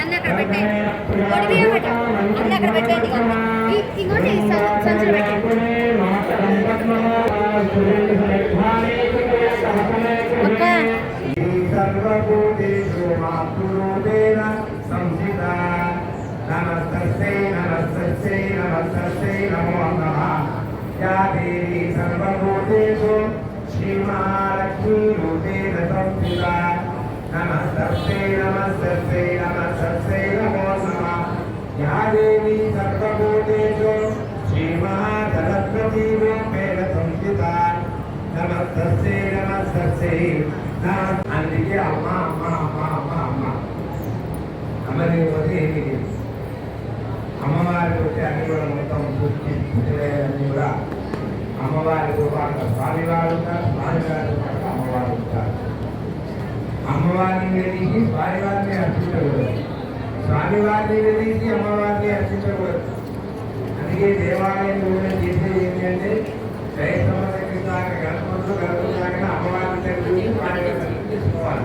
అన్న అక్కడ పెట్టండి కొడివి నమో యా సర్వభూతేషు అందుకే అమ్మ అమ్మ అమ్మ అమ్మ అమ్మ. అమ్మ లేకపోతే లేదు. అమ్మవారికి వచ్చే అన్ని కూడా మొత్తం పూర్తి అన్ని కూడా స్వామివారు అమ్మవారిని వెలిగి స్వామివారిని అర్పించకూడదు స్వామివారిని వెలిగి అమ్మవారిని అర్చించకూడదు. అందుకే దేవాలయం కూడా చేసేది ఏంటంటే క్రైస్తవ సమస్య దాకా గణపతులు గణపతులు దాకా అమ్మవారి దగ్గర నుంచి స్వామివారి తీసుకోవాలి.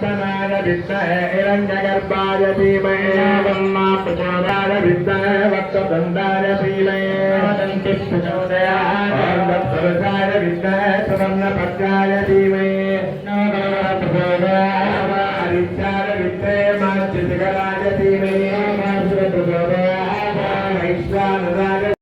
వేదాత్తనాయ విద్మహే హిరణ్యగర్భాయ ధీమహి బ్రహ్మా ప్రచోదయాయ విద్మహే వక్రదండాయ ధీమహి వదంతి ప్రచోదయాత్ ఓం తత్పురుషాయ విద్మహే సువర్ణపద్యాయ ధీమహి